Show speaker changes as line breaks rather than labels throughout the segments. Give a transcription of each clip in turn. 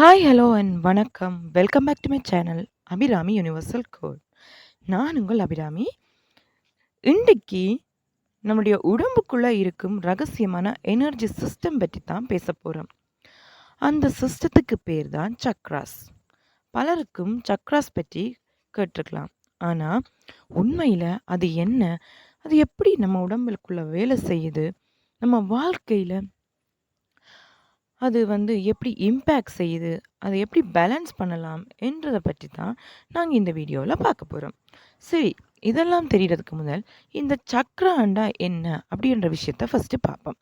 Hi, hello and வணக்கம். Welcome back to my channel Abirami Universal Code. நான் உங்கள் அபிராமி. இன்றைக்கு நம்முடைய உடம்புக்குள்ளே இருக்கும் ரகசியமான எனர்ஜி சிஸ்டம் பற்றி தான் பேச போகிறோம் அந்த சிஸ்டத்துக்கு பேர் தான் சக்ராஸ். பலருக்கும் சக்ராஸ் பற்றி கேட்டிருக்கலாம். ஆனால் உண்மையில் அது என்ன? அது எப்படி நம்ம உடம்புக்குள்ளே வேலை செய்யுது? நம்ம வாழ்க்கையில் அது வந்து எப்படி இம்பேக்ட் செய்யுது? அதை எப்படி பேலன்ஸ் பண்ணலாம்? என்றதை பற்றி தான் நாங்கள் இந்த வீடியோவில் பார்க்க போகிறோம் சரி, இதெல்லாம் தெரியறதுக்கு முதல் இந்த சக்ரா அண்டா என்ன? அப்படின்ற விஷயத்த ஃபஸ்ட்டு பார்ப்போம்.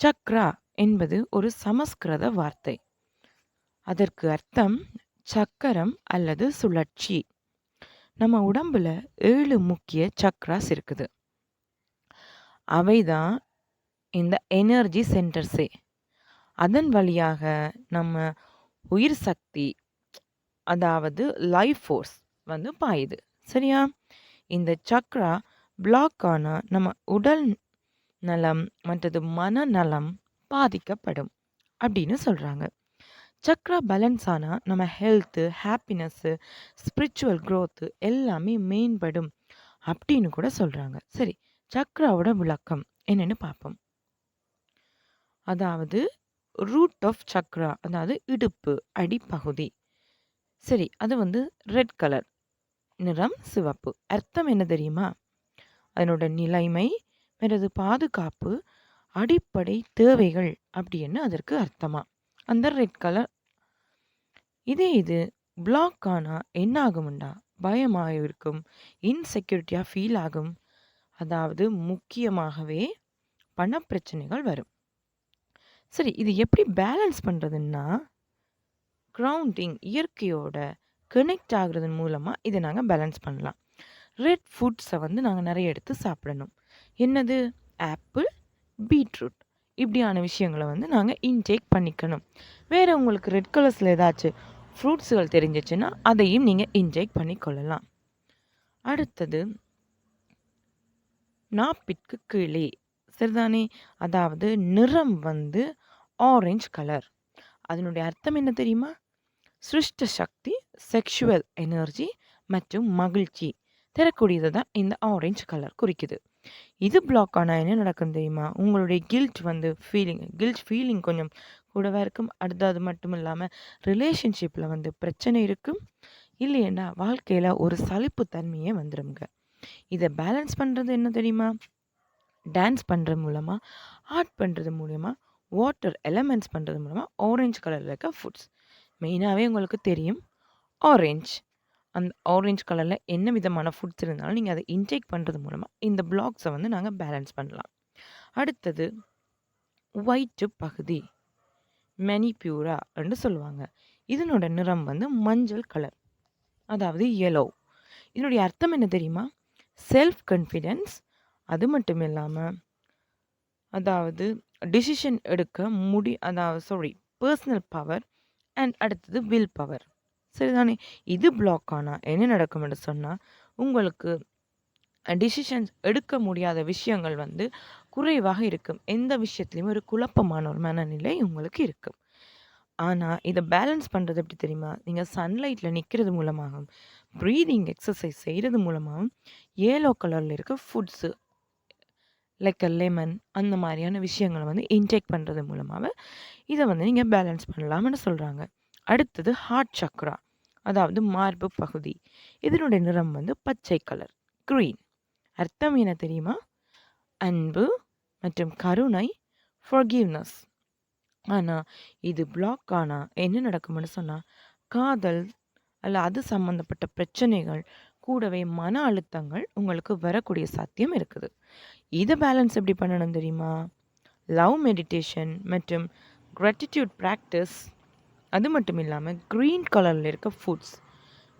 சக்ரா என்பது ஒரு சமஸ்கிருத வார்த்தை. அதற்கு அர்த்தம் சக்கரம் அல்லது சுழற்சி. நம்ம உடம்புல ஏழு முக்கிய சக்ராஸ் இருக்குது. அவை தான் இந்த எனர்ஜி சென்டர்ஸே. அதன் வழியாக நம்ம உயிர் சக்தி அதாவது லைஃப் ஃபோர்ஸ் வந்து பாயுது. சரியா? இந்த சக்ரா பிளாக் ஆனால் நம்ம உடல் நலம் மற்றது மனநலம் பாதிக்கப்படும் அப்படின்னு சொல்கிறாங்க சக்ரா பேலன்ஸ் ஆனால் நம்ம ஹெல்த்து ஹாப்பினஸ்ஸு ஸ்பிரிச்சுவல் க்ரோத்து எல்லாமே மேம்படும் அப்படின்னு கூட சொல்கிறாங்க சரி, சக்ராவோட விளக்கம் என்னென்னு பார்ப்போம். அதாவது ரூட் ஆஃப் சக்ரா அதாவது இடுப்பு அடிப்பகுதி. சரி, அது வந்து ரெட் கலர். நிறம் சிவப்பு. அர்த்தம் என்ன தெரியுமா? அதனோட நிலைமை, பிறகு பாதுகாப்பு, அடிப்படை தேவைகள் அப்படின்னு அதற்கு அர்த்தமா. அந்த ரெட் கலர். இதே இது பிளாக் ஆனால் என்ன ஆகும்டா? பயமாக இருக்கும். இன்செக்யூரிட்டியாக ஃபீல் ஆகும். அதாவது முக்கியமாகவே பணப்பிரச்சனைகள் வரும். சரி, இது எப்படி பேலன்ஸ் பண்ணுறதுன்னா க்ரௌண்டிங் இயற்கையோட கனெக்ட் ஆகுறதன் மூலமாக இதை நாங்கள் பேலன்ஸ் பண்ணலாம். ரெட் ஃபுட்ஸை வந்து நாங்கள் நிறைய எடுத்து சாப்பிடணும். என்னது? ஆப்பிள், பீட்ரூட் இப்படியான விஷயங்கள வந்து நாங்கள் இன்டேக் பண்ணிக்கணும். வேறு உங்களுக்கு ரெட் கலர்ஸில் ஏதாச்சும் ஃப்ரூட்ஸ்கள் தெரிஞ்சிச்சுன்னா அதையும் நீங்கள் இன்டேக் பண்ணிக்கொள்ளலாம். அடுத்தது நாப்பிற்கு கீழே. சரிதானே? அதாவது நிறம் வந்து ஆரஞ்ச் கலர். அதனுடைய அர்த்தம் என்ன தெரியுமா? சிருஷ்ட சக்தி, செக்ஷுவல் எனர்ஜி மற்றும் மகிழ்ச்சி தரக்கூடியது தான் இந்த ஆரஞ்ச் கலர் குறிக்குது. இது பிளாக் ஆனால் என்ன நடக்கும் தெரியுமா? உங்களுடைய கில்ட் வந்து ஃபீலிங் கில்ட் ஃபீலிங் கொஞ்சம் கூடவே இருக்கும். அடுத்து அது மட்டும் இல்லாமல் ரிலேஷன்ஷிப்பில் வந்து பிரச்சனை இருக்கும். இல்லைன்னா வாழ்க்கையில் ஒரு சலிப்பு தன்மையே வந்துடுங்க இதை பேலன்ஸ் பண்ணுறது என்ன தெரியுமா? டான்ஸ் பண்ணுறது மூலமாக ஆர்ட் பண்ணுறது மூலயமா வாட்டர் எலமெண்ட்ஸ் பண்ணுறது மூலமாக ஆரஞ்ச் கலரில் இருக்க ஃபுட்ஸ். மெயினாகவே உங்களுக்கு தெரியும். ஆரஞ்ச். அந்த ஆரஞ்ச் கலரில் என்ன விதமான ஃபுட்ஸ் இருந்தாலும் நீங்கள் அதை இன்டேக் பண்ணுறது மூலமாக இந்த பிளாக்ஸை வந்து நாங்கள் பேலன்ஸ் பண்ணலாம். அடுத்தது ஒயிட் பகுதி. மெனிப்யூரா என்று சொல்லுவாங்க. இதனோட நிறம் வந்து மஞ்சள் கலர். அதாவது எல்லோ. இதனுடைய அர்த்தம் என்ன தெரியுமா? செல்ஃப் கான்ஃபிடென்ஸ் அது மட்டும் இல்லாமல் அதாவது டிசிஷன் எடுக்க முடி அதாவது சாரி பர்சனல் பவர் அண்ட் அடுத்தது வில் பவர். சரிதானே? இது பிளாக் ஆனால் என்ன நடக்கும் என்று சொன்னால் உங்களுக்கு டிசிஷன்ஸ் எடுக்க முடியாத விஷயங்கள் வந்து குறைவாக இருக்கும். எந்த விஷயத்துலையும் ஒரு குழப்பமான ஒரு மனநிலை உங்களுக்கு இருக்கும். ஆனால் இதை பேலன்ஸ் பண்ணுறது எப்படி தெரியுமா? நீங்கள் சன்லைட்டில் நிற்கிறது மூலமாகவும், ப்ரீதிங் எக்ஸசைஸ் செய்கிறது மூலமாகவும் எல்லோ கலரில் இருக்க ஃபுட்ஸு லைக் லெமன் அந்த மாதிரியான விஷயங்கள வந்து இன்டேக் பண்ணுறது மூலமாக இதை வந்து நீங்கள் பேலன்ஸ் பண்ணலாம்னு சொல்கிறாங்க அடுத்தது ஹார்ட் சக்ரா. அதாவது மார்பு பகுதி. இதனுடைய நிறம் வந்து பச்சை கலர். க்ரீன் அர்த்தம் என்ன தெரியுமா? அன்பு மற்றும் கருணை, ஃபர்கிவ்னஸ். ஆனால் இது பிளாக் ஆனால் என்ன நடக்கும்னு சொன்னால் காதல் அல்ல அது சம்மந்தப்பட்ட பிரச்சனைகள், கூடவே மன அழுத்தங்கள் உங்களுக்கு வரக்கூடிய சாத்தியம் இருக்குது. இதை பேலன்ஸ் எப்படி பண்ணணும் தெரியுமா? லவ் மெடிடேஷன் மற்றும் கிராட்டிட்யூட் ப்ராக்டிஸ் அது மட்டும் இல்லாமல் க்ரீன் கலரில் இருக்க ஃபுட்ஸ்.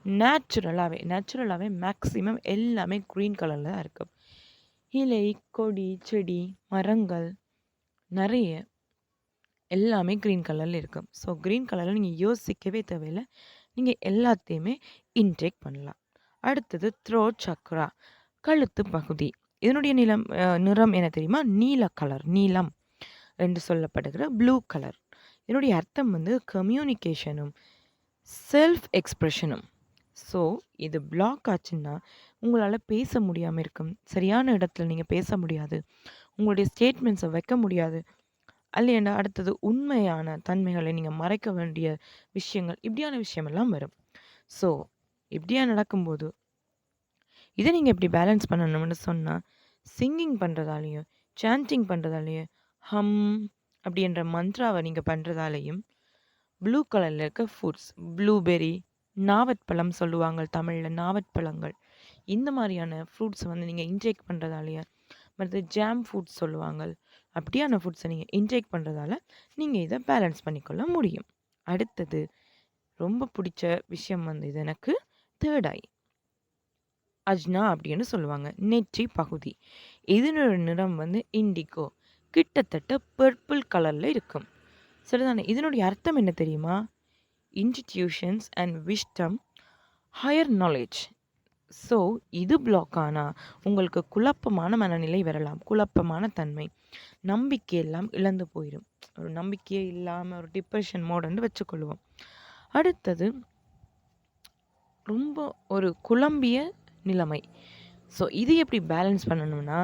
நேச்சுரலாகவே நேச்சுரலாகவே மேக்ஸிமம் எல்லாமே க்ரீன் கலரில் தான் இருக்கும். இலை, கொடி, செடி, மரங்கள் நிறைய எல்லாமே க்ரீன் கலரில் இருக்கும். ஸோ க்ரீன் கலரில் நீங்கள் யோசிக்கவே தேவையில்ல. நீங்கள் எல்லாத்தையுமே இன்டேக் பண்ணலாம். அடுத்தது த்ரோ சக்ரா. கழுத்து பகுதி. இதனுடைய நிலம் நிறம் என்ன தெரியுமா? நீல கலர் நீலம் என்று சொல்லப்படுகிற ப்ளூ கலர். இதனுடைய அர்த்தம் வந்து கம்யூனிகேஷனும் செல்ஃப் எக்ஸ்ப்ரெஷனும் ஸோ இது பிளாக் ஆச்சுன்னா உங்களால் பேச முடியாமல் இருக்கும். சரியான இடத்துல நீங்கள் பேச முடியாது. உங்களுடைய ஸ்டேட்மெண்ட்ஸை வைக்க முடியாது. அல்லையண்டா அடுத்தது உண்மையான தன்மைகளை நீங்கள் மறைக்க வேண்டிய விஷயங்கள் இப்படியான விஷயமெல்லாம் வரும். ஸோ இப்படியா நடக்கும்போது இதை நீங்கள் எப்படி பேலன்ஸ் பண்ணணும்னு சொன்னால் சிங்கிங் பண்ணுறதாலையும் சாண்டிங் பண்ணுறதாலையும் ஹம் அப்படின்ற மந்த்ராவை நீங்கள் பண்ணுறதாலையும் ப்ளூ கலரில் இருக்க ஃபுட்ஸ் ப்ளூபெர்ரி நாவற்பழம் சொல்லுவாங்க தமிழில் நாவற்பழங்கள். இந்த மாதிரியான ஃப்ரூட்ஸ் வந்து நீங்கள் இன்டேக் பண்ணுறதாலையா மற்ற ஜாம் ஃபுட்ஸ் சொல்லுவாங்க. அப்படியான ஃபுட்ஸை நீங்கள் இன்டேக் பண்ணுறதால நீங்கள் இதை பேலன்ஸ் பண்ணிக்கொள்ள முடியும். அடுத்தது ரொம்ப பிடிச்ச விஷயம் வந்து இது எனக்கு தேர்ட் ஐ அஜ்னா அப்படின்னு சொல்லுவாங்க. நெற்றி பகுதி. இதனோட நிறம் வந்து இண்டிகோ. கிட்டத்தட்ட பர்பிள் கலரில் இருக்கும். சரிதானே? இதனுடைய அர்த்தம் என்ன தெரியுமா? Institutions and wisdom higher knowledge so இது பிளாக் ஆனால் உங்களுக்கு குழப்பமான மனநிலை வரலாம். குழப்பமான தன்மை. நம்பிக்கை எல்லாம் இழந்து போயிடும் ஒரு நம்பிக்கையே இல்லாமல் ஒரு டிப்ரெஷன் மோடுன்னு வச்சுக்கொள்வோம். அடுத்தது ரொம்ப ஒரு குழம்பிய நிலைமை. ஸோ இது எப்படி பேலன்ஸ் பண்ணணும்னா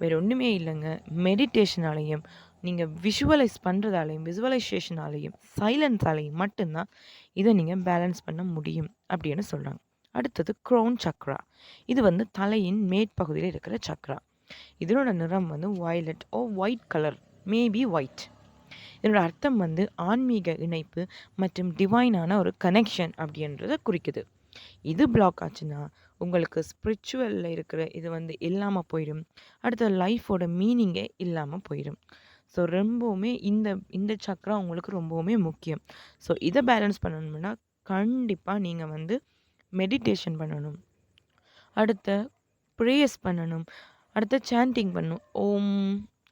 வேறு ஒன்றுமே இல்லைங்க. மெடிடேஷனாலையும் நீங்கள் விஷுவலைஸ் பண்ணுறதாலையும் விசுவலைசேஷனாலையும் சைலன்ஸாலையும் மட்டும்தான் இதை நீங்கள் பேலன்ஸ் பண்ண முடியும் அப்படின்னு சொல்கிறாங்க அடுத்தது க்ரோன் சக்ரா இது வந்து தலையின் மேற்பகுதியில் இருக்கிற சக்ரா இதனோட நிறம் வந்து violet oh white colour maybe white இதனோட அர்த்தம் வந்து ஆன்மீக இணைப்பு மற்றும் டிவைனான ஒரு கனெக்ஷன் அப்படின்றத குறிக்குது. இது பிளாக் ஆச்சுன்னா உங்களுக்கு ஸ்பிரிச்சுவலில் இருக்கிற இது வந்து இல்லாமல் போயிடும். அடுத்த லைஃபோட மீனிங்கே இல்லாமல் போயிடும். ஸோ ரொம்பவுமே இந்த இந்த சக்கரம் உங்களுக்கு ரொம்பவுமே முக்கியம். ஸோ இதை பேலன்ஸ் பண்ணணும்னா கண்டிப்பாக நீங்கள் வந்து மெடிடேஷன் பண்ணணும். அடுத்த ப்ரேயர்ஸ் பண்ணணும். அடுத்த சாண்டிங் பண்ணணும். ஓம்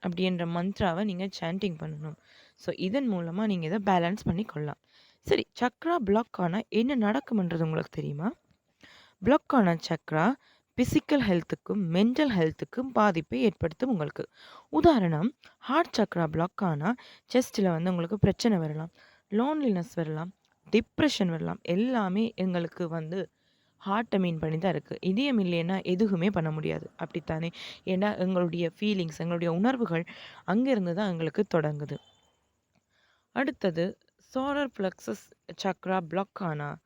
அப்படின்ற மந்த்ராவை நீங்கள் சாண்டிங் பண்ணணும். ஸோ இதன் மூலமாக நீங்கள் இதை பேலன்ஸ் பண்ணி கொள்ளலாம் சரி சக்ரா பிளாக் ஆனால் என்ன நடக்கும்ன்றது உங்களுக்கு தெரியுமா? பிளாக் ஆன சக்ரா ஃபிசிக்கல் ஹெல்த்துக்கும் மென்டல் ஹெல்த்துக்கும் பாதிப்பை ஏற்படுத்தும் உங்களுக்கு. உதாரணம் ஹார்ட் சக்ரா பிளாக் ஆனால் செஸ்ட்டில் வந்து உங்களுக்கு பிரச்சனை வரலாம் லோன்லினஸ் வரலாம் டிப்ரெஷன் வரலாம் எல்லாமே எங்களுக்கு வந்து ஹார்ட்டை மீன் பண்ணி தான் இருக்குது இதயம் இல்லைன்னா எதுவுமே பண்ண முடியாது. அப்படித்தானே? ஏன்னா எங்களுடைய ஃபீலிங்ஸ் எங்களுடைய உணர்வுகள் அங்கேருந்து தான் எங்களுக்கு தொடங்குது. அடுத்தது சோலர் ப்ளக்ஸஸ் சக்ரா பிளாக் ஆனால்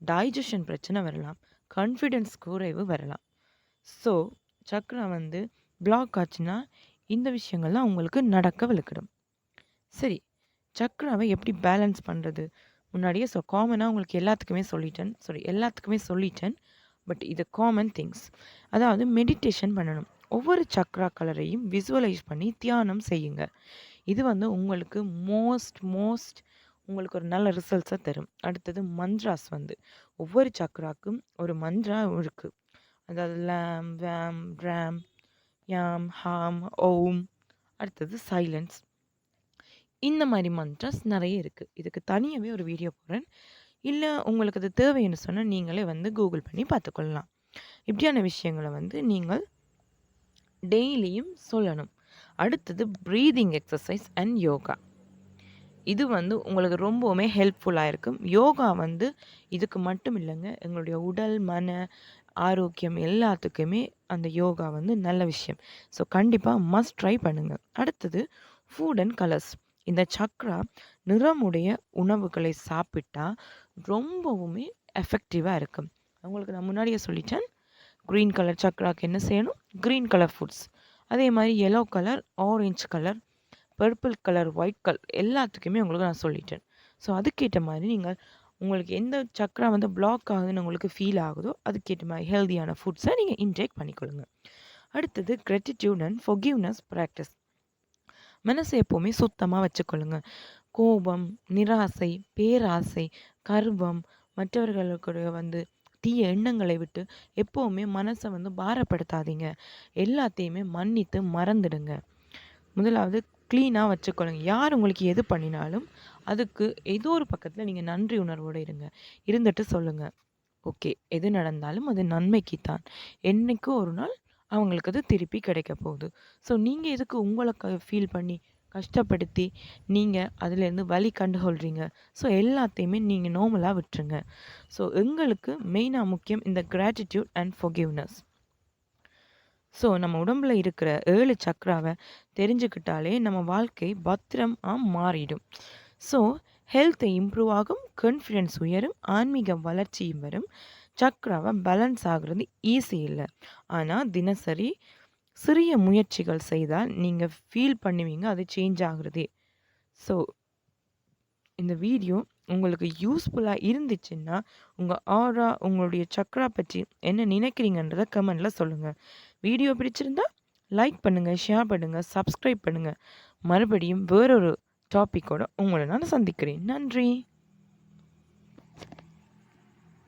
டைஜஷன் பிரச்சனை வரலாம். கான்ஃபிடென்ஸ் குறைவு வரலாம். ஸோ சக்கரம் வந்து பிளாக் ஆச்சுன்னா இந்த விஷயங்கள்லாம் உங்களுக்கு நடக்க விழுக்கிடும் சரி சக்கராவை எப்படி பேலன்ஸ் பண்ணுறது முன்னாடியே ஸோ காமனாக உங்களுக்கு எல்லாத்துக்குமே சொல்லிட்டேன். சாரி எல்லாத்துக்குமே சொல்லிட்டேன். பட் இது காமன் திங்ஸ் அதாவது மெடிடேஷன் பண்ணணும். ஒவ்வொரு சக்ரா கலரையும் விசுவலைஸ் பண்ணி தியானம் செய்யுங்க. இது வந்து உங்களுக்கு மோஸ்ட் மோஸ்ட் உங்களுக்கு ஒரு நல்ல ரிசல்ட்ஸை தரும். அடுத்தது மந்த்ராஸ் வந்து ஒவ்வொரு சக்ராக்கும் ஒரு மந்த்ரா இருக்குது அதாவது லேம் வேம் ரேம் யாம் ஹாம் ஓம் அடுத்தது சைலன்ஸ் இந்த மாதிரி மந்த்ராஸ் நிறைய இருக்குது இதுக்கு தனியாகவே ஒரு வீடியோ போடுறேன். இல்லை உங்களுக்கு அது தேவைன்னு சொன்னால் நீங்களே வந்து கூகுள் பண்ணி பார்த்துக்கொள்ளலாம். இப்படியான விஷயங்களை வந்து நீங்கள் டெய்லியும் சொல்லணும். அடுத்தது ப்ரீதிங் எக்ஸசைஸ் அண்ட் யோகா இது வந்து உங்களுக்கு ரொம்பவுமே ஹெல்ப்ஃபுல்லாக இருக்கும். யோகா வந்து இதுக்கு மட்டும் இல்லைங்க. எங்களுடைய உடல் மன ஆரோக்கியம் எல்லாத்துக்குமே அந்த யோகா வந்து நல்ல விஷயம். ஸோ கண்டிப்பாக மஸ்ட் ட்ரை பண்ணுங்கள் அடுத்தது ஃபுட் அண்ட் கலர்ஸ் இந்த சக்ரா நிறமுடைய உணவுகளை சாப்பிட்டா ரொம்பவுமே எஃபெக்டிவாக இருக்கும். உங்களுக்கு நான் முன்னாடியே சொல்லிட்டேன். க்ரீன் கலர் சக்ராக்கு என்ன செய்யணும்? க்ரீன் கலர் ஃபுட்ஸ் அதே மாதிரி yellow colour orange colour purple colour white colour எல்லாத்துக்குமே உங்களுக்கு நான் சொல்லிட்டேன். ஸோ அதுக்கேற்ற மாதிரி நீங்கள் உங்களுக்கு எந்த சக்கரம் வந்து பிளாக் ஆகுதுன்னு உங்களுக்கு ஃபீல் ஆகுதோ அதுக்கேற்ற மாதிரி ஹெல்தியான ஃபுட்ஸை நீங்கள் இன்டேக் பண்ணிக்கொள்ளுங்க. அடுத்தது கிரெட்டிடியூட் அண்ட் ஃபொகிவ்னஸ் ப்ராக்டிஸ் மனசை எப்போவுமே சுத்தமாக வச்சுக்கொள்ளுங்க. கோபம் நிராசை பேராசை கர்வம் மற்றவர்களுக்கு வந்து தீய எண்ணங்களை விட்டு எப்போவுமே மனசை வந்து பாரப்படுத்தாதீங்க. எல்லாத்தையுமே மன்னித்து மறந்துடுங்க. முதலாவது க்ளீனாக வச்சுக்கொள்ளுங்க யார் உங்களுக்கு எது பண்ணினாலும் அதுக்கு ஏதோ ஒரு பக்கத்தில் நீங்கள் நன்றி உணர்வோடு இருங்க. இருந்துட்டு சொல்லுங்கள் ஓகே. எது நடந்தாலும் அது நன்மைக்கு தான். என்றைக்கும் ஒரு நாள் அவங்களுக்கு அது திருப்பி கிடைக்க போகுது. ஸோ நீங்கள் எதுக்கு உங்களை க ஃபீல் பண்ணி கஷ்டப்படுத்தி நீங்கள் அதுலேருந்து வழி கண்டுகொள்கிறீங்க ஸோ எல்லாத்தையுமே நீங்கள் நார்மலாக விட்டுருங்க. ஸோ எங்களுக்கு மெயினாக முக்கியம் இந்த கிராட்டிடியூட் அண்ட் ஃபொகிவ்னஸ் ஸோ நம்ம உடம்புல இருக்கிற ஏழு சக்கராவை தெரிஞ்சுக்கிட்டாலே நம்ம வாழ்க்கை பத்திரமாக மாறிடும். ஸோ ஹெல்த் இம்ப்ரூவ் ஆகும் கான்ஃபிடென்ஸ் உயரும் ஆன்மீக வளர்ச்சியும் வரும். சக்கராவை பேலன்ஸ் ஆகுறது ஈஸி இல்லை. ஆனால் தினசரி சிறிய முயற்சிகள் செய்தால் நீங்கள் ஃபீல் பண்ணுவீங்க அது சேஞ்ச் ஆகுறதே. ஸோ இந்த வீடியோ உங்களுக்கு யூஸ்ஃபுல்லாக இருந்துச்சுன்னா உங்கள் ஆரா உங்களுடைய சக்ரா பற்றி என்ன நினைக்கிறீங்கன்றத கமெண்டில் சொல்லுங்கள் வீடியோ பிடிச்சிருந்தா லைக் பண்ணுங்கள் ஷேர் பண்ணுங்கள் சப்ஸ்கிரைப் பண்ணுங்கள் மறுபடியும் வேறொரு டாப்பிக்கோடு உங்களை நான் சந்திக்கிறேன். நன்றி!